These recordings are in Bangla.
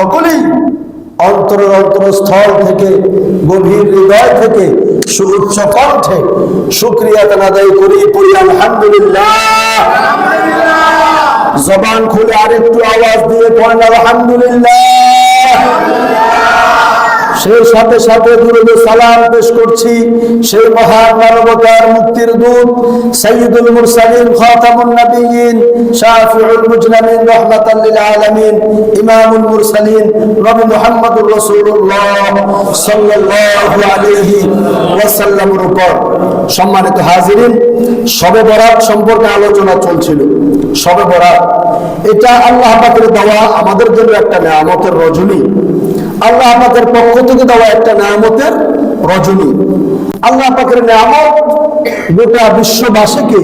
সকলেই অন্তরের অন্তরস্থল থেকে গভীর হৃদয় থেকে সুউচ্চ কণ্ঠে শুক্রিয়া আদায় করি পড়ি আলহামদুলিল্লাহ। জবান খুলে আরেকটু আওয়াজ দিয়ে পড়েন আলহামদুলিল্লাহ। সেই সাথে সাথে দুরুদে সালাম পেশ করছি সেই মহান মানবতার মুক্তির দূত সাইয়্যিদুল মুরসালিন, খাতামুন নবিয়্যিন, শাফিউল মুজলামিন রাহমাতাল লিল আলামিন, ইমামুল মুরসালিন, নবী মুহাম্মদুর রাসূলুল্লাহ সাল্লাল্লাহু আলাইহি ওয়াসাল্লামের উপর সম্মানিত হাজিরিন শবে বরাত সম্পর্কে আলোচনা চলছিল। শবে বরাত। এটা আল্লাহ পাকের দেওয়া আমাদের জন্য একটা নিয়ামতের রজনী। আল্লাহ আমাদের পক্ষ থেকে দেওয়া একটা নিয়ামতের রজনী। আল্লাহ পাকের নিয়ামত গোটা বিশ্ববাসীকে,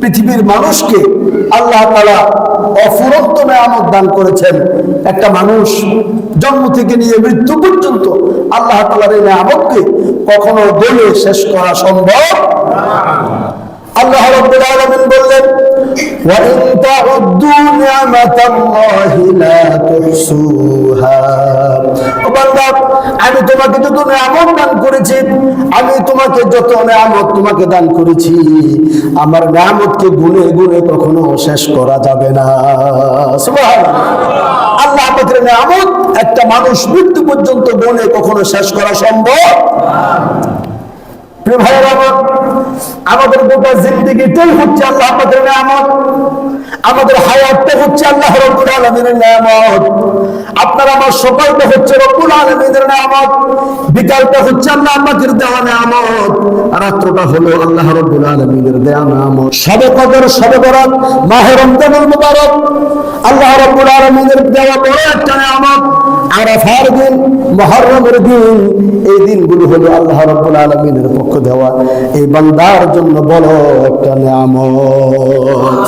পৃথিবীর মানুষকে আল্লাহ তালা অফুরন্ত নিয়ামত দান করেছেন। একটা মানুষ জন্ম থেকে নিয়ে মৃত্যু পর্যন্ত আল্লাহ তালার এই নিয়ামতকে কখনো বলে শেষ করা সম্ভব আল্লাহ রাব্বুল আলামিন বললেন ওয়া ইন তাউদ্দু নি'মাতাল্লাহি লা তুহসুহা। ও বান্দা, আমি তোমাকে যত নিয়ামত দান করেছি, আমি তোমাকে যত নিয়ামত তোমাকে দান করেছি, আমার নিয়ামতকে গুনে গুনে কখনো শেষ করা যাবে না। সুবহানাল্লাহ। আল্লাহ পাকের নিয়ামত, একটা মানুষ মৃত্যু পর্যন্ত গুনে কখনো শেষ করা সম্ভব প্রিয় ভাইয়ের আমার আমাদের গোটা জিন্দিগিটাই হচ্ছে আল্লাহ, আমাদের নিয়ামত। আমাদের হায়াতটা হচ্ছে আল্লাহ রব্বুল আলমিনের নিয়ামত। আপনার আমার সকালটা হচ্ছে রব্বুল আলমিনের নিয়ামত। বিকালটা হচ্ছে আল্লাহ আমাদের দেওয়া নিয়ামত। রাত্রটা হলো আল্লাহ রব্বুল আলমিনের দেওয়া নিয়ামত। সবে কদর, সবে বরাত মাহে রমজানুল মুবারক। আল্লাহ রব্বুল আলমিনের দেওয়া বড় একটা নিয়ামত। আরাফার দিন মহরমের দিন এই দিনগুলো হলো আল্লাহ রব্বুল আলমিনের পক্ষ দেওয়া। এই বান্দার জন্য বড় একটা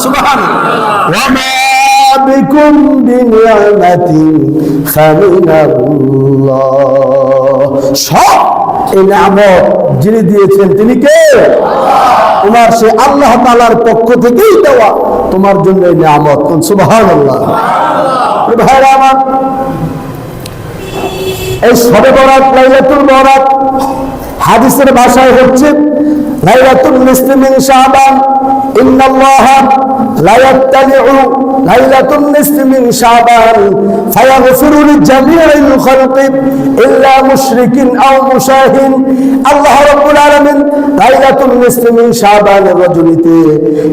সুবহান ওয়ামা বিকুম বিনিয়ামাতিন ফামিনাল্লাহ। সব এই নিয়ামত যিনি দিয়েছেন তিনি কে? তোমার সে আল্লাহ তাআলার পক্ষ থেকেই দেওয়া। তোমার জন্য এই নিয়ামত। কোন সুবহানাল্লাহ। ভাইরা আমার এই সবে বরাত লাইলাতুল বরাত হাদিসের ভাষায় হচ্ছে লাইলাতুল মুসলিমিন শাবান। ইন্নাল্লাহ লা ইয়াত্তালিউ লাইলাতুল মুসলিমিন শাবান। ফায়াগফিরু লিজামিইল খালqi ইল্লা মুশরিকিন আও মুশাহিন। আল্লাহ রাব্বুল আলামিন লাইলাতুল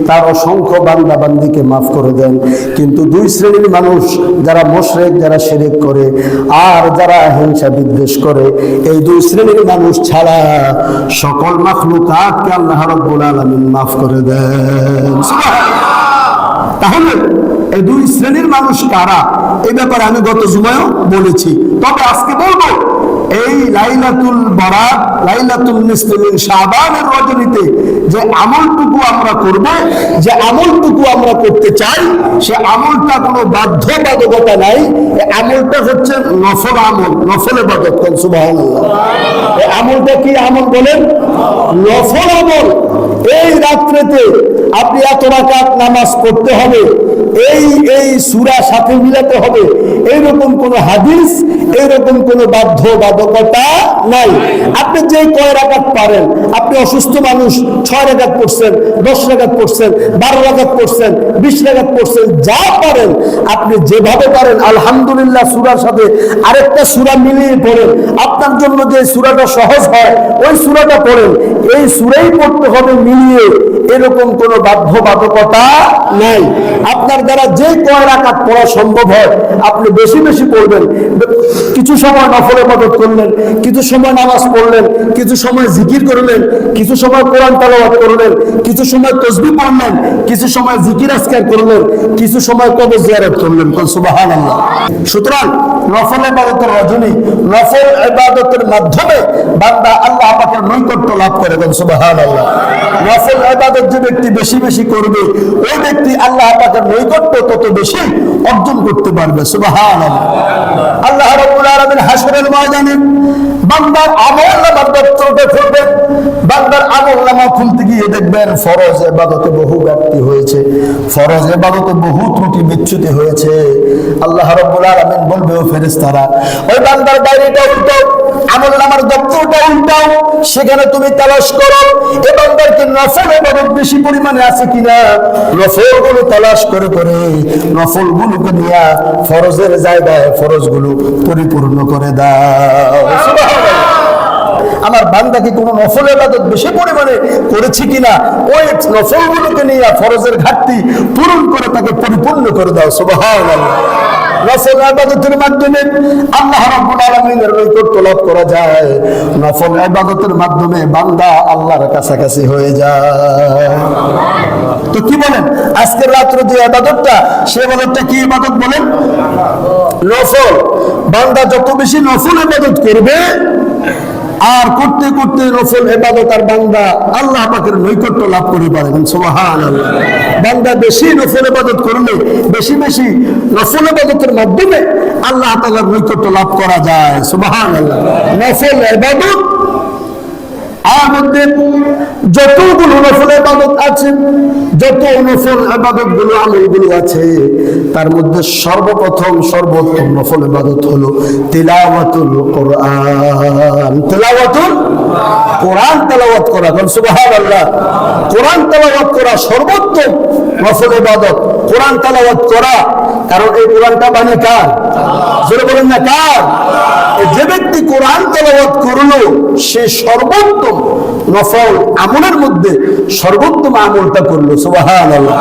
তার অসংখ্য বান্দা বান্দিকে maaf করে দেন। কিন্তু দুই শ্রেণির মানুষ যারা মুশরিক, যারা শিরিক করে, আর যারা হিংসা বিদ্বেষ করে, এই দুই শ্রেণির মানুষ ছাড়া সকল মাখলুকাতকে আল্লাহ রব্বুল আলামিন মাফ করে দেন। তাহলে এই দুই শ্রেণির মানুষ কারা? এই ব্যাপারে আমি গত জুমায়ও বলেছি। তবে আজকে বলব এই লাইলাতুল বরাত, লাইলাতুল মুসলিমিন শাবানের রজনীতে যে আমলটুকু আমরা করব, যে আমলটুকু আমরা করতে চাই, সে আমলটা কোনো বাধ্যবাধকতা নাই। আমলটা হচ্ছে নফল আমল, নফল ইবাদত কোন সুবহানাল্লাহ। আমলটা কি আমল বলেন? নফল আমল। এই রাত্রেতে আপনি এত রাকাত নামাজ পড়তে হবে। এই এই সুরা সাথে মিলাতে হবে। এইরকম কোন হাদিস এইরকম কোন বাধ্যবাধকতা নাই। আপনি যে কয় রাকাত পারেন, আপনি অসুস্থ মানুষ, ছয় রাকাত পড়ছেন, দশ রাকাত পড়ছেন, বারো রাকাত পড়ছেন, বিশ রাকাত পড়ছেন, যা পারেন, আপনি যেভাবে পারেন, আলহামদুলিল্লাহ সুরার সাথে আরেকটা সুরা মিলিয়ে পড়েন। আপনার জন্য যে সুরাটা সহজ হয়, ওই সুরাটা পড়েন। এই সুরেই পড়তে হবে মিলিয়ে এরকম কোনো বাধ্যবাধকতা নাই। আপনার দ্বারা যে কয় রাকাত পড়া সম্ভব হয়, আপনি বেশি বেশি পড়বেন। কিছু সময় নফলে মদত করলেন, কিছু সময় নামাজ পড়লেন, কিছু সময় জিকির করলেন, কিছু সময় কোরআন তালাবাদ করলেন, কিছু সময় তসবি পড়লেন, কিছু সময় জিকির আজকার করলেন, কিছু সময় কবর জিয়ারত করলেন। সুতরাং নফল ইবাদতের রজনী, নফল ইবাদতের মাধ্যমে বান্দা আল্লাহ পাকের নৈকট্য লাভ করে। সুবাহান নফল ইবাদত যে ব্যক্তি বেশি বেশি বেশি করবে ওই ব্যক্তি আল্লাহ পাকের নৈকট্য তত বেশি অর্জন করতে পারবে সুবাহ আল্লাহ রবুল আলমের হাসরের ময়দানে বান্দার আমল নামার দপ্তরটা খুলবেন বান্দার আমল নামা নামা খুলতে গিয়ে দেখবেন ফরজ এবাদতে বহু ঘাটতি হয়েছে। ফরজ এবাদতে বহু ত্রুটি বিচ্যুতি হয়েছে। আল্লাহ রব্বুল আলামিন বলবে, ও ফেরেশতারা, ওই বান্দার ডায়েরিটা উল্টাও আমল নামার দপ্তরটা উল্টাও, সেখানে তুমি তালাশ করো। এ বান্দার কি নফল এবাদত বেশি পরিমাণে আছে কিনা? নফলগুলো তালাশ করে করে নফল গুলোকে নিয়ে ফরজের জায়গায় ফরজগুলো পরিপূর্ণ করে দাও। আমার বান্দা কি কোনো নফল এবাদত বেশি পরিমাণে করেছি কিনা, ওই নফল গুলোকে নিয়ে ফরজের ঘাটতি পূরণ করে তাকে পরিপূর্ণ করে দাও নফল ইবাদতের মাধ্যমে আল্লাহ করা যায়। মাধ্যমে বান্দা আল্লাহর কাছাকাছি হয়ে তো কি বলেন? যে সে কি বলেন? বান্দা যত বেশি নফল ইবাদত করবে আর করতে করতে নফল এবাদত আর বান্দা আল্লাহ পাকের নৈকট্য লাভ করে পারেন বান্দা বেশি নফল এবাদত করলে বেশি বেশি নফল এবাদতের মাধ্যমে আল্লাহ তালার নৈকট্য লাভ করা যায় সুবাহ আল্লাহ নফল এবাদত মধ্যে যতগুলো নফল ইবাদত আছে, যত নফল ইবাদতগুলো আমলগুলো আছে, তার মধ্যে সর্বপ্রথম সর্বোত্তম নফল ইবাদত হলো তিলাওয়াতুল কোরআন। তিলাওয়াতুল কোরআন তেলাওয়াত করা, কারণ কোরআন তেলাওয়াত করা সর্বোত্তম নফল ইবাদত। কোরআন তেলাওয়াত করা, কারণ এই কোরআনটা মানে কার? বলেন না, কার? যে ব্যক্তি কোরআন তেলাওয়াত করল, সে সর্বোত্তম নফল আমলের মধ্যে সর্বোত্তম আমলটা করল সুবহানাল্লাহ।